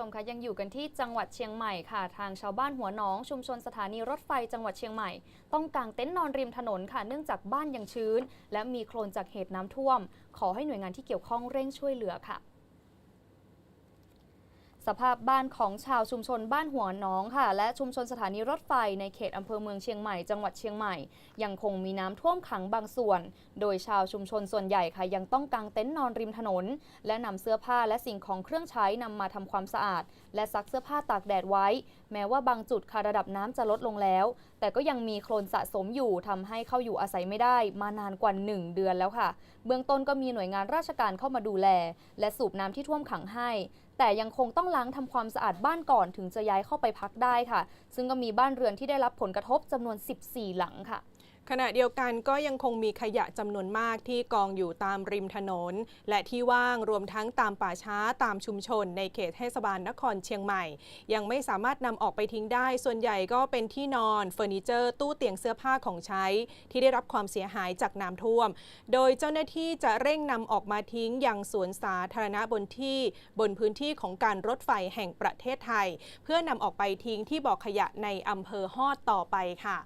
ชมคะยังอยู่กันที่จังหวัดเชียงใหม่ค่ะ ทางชาวบ้านหัวหนอง ชุมชนสถานีรถไฟจังหวัดเชียงใหม่ ต้องกางเต็นท์นอนริมถนนค่ะ เนื่องจากบ้านยังชื้น และมีโคลนจากเหตุน้ำท่วม ขอให้หน่วยงานที่เกี่ยวข้องเร่งช่วยเหลือค่ะ สภาพบ้านของชาวชุมชนบ้านหัวน้องค่ะ และชุมชนสถานีรถไฟในเขตอำเภอเมืองเชียงใหม่จังหวัดเชียงใหม่ ยังคงมีน้ำท่วมขังบางส่วน โดยชาวชุมชนส่วนใหญ่ค่ะ ยังต้องกางเต็นท์นอนริมถนน และนำเสื้อผ้าและสิ่งของเครื่องใช้นำมาทำความสะอาด และซักเสื้อผ้าตากแดดไว้ แม้ว่าบางจุดค่ะระดับน้ำจะลดลงแล้ว แต่ก็ยังมีโคลนสะสมอยู่ทำให้เข้าอยู่อาศัยไม่ได้ มานานกว่า 1 เดือนแล้วค่ะ เบื้องต้นก็มีหน่วยงานราชการเข้ามาดูแล และสูบน้ำที่ท่วมขังให้ แต่ยังคงต้องล้างทำความสะอาดบ้านก่อนถึงจะย้ายเข้าไปพักได้ค่ะ ซึ่งก็มีบ้านเรือนที่ได้รับผลกระทบจำนวน 14 หลังค่ะ ขณะเดียวกันก็ยังคงมีขยะจำนวนมากที่กองอยู่ตามริมถนน และที่ว่างรวมทั้งตามป่าช้าตามชุมชน ในเขตเทศบาลนครเชียงใหม่ ยังไม่สามารถนำออกไปทิ้งได้ ส่วนใหญ่ก็เป็นที่นอนเฟอร์นิเจอร์ ตู้เตียงเสื้อผ้าของใช้ ที่ได้รับความเสียหายจากน้ำท่วม โดยเจ้าหน้าที่จะเร่งนำออกมาทิ้งยังสวนสาธารณะบนที่ บนพื้นที่ของการรถไฟแห่งประเทศไทย เพื่อนำออกไปทิ้งที่บ่อขยะในอำเภอฮอดต่อไปค่ะ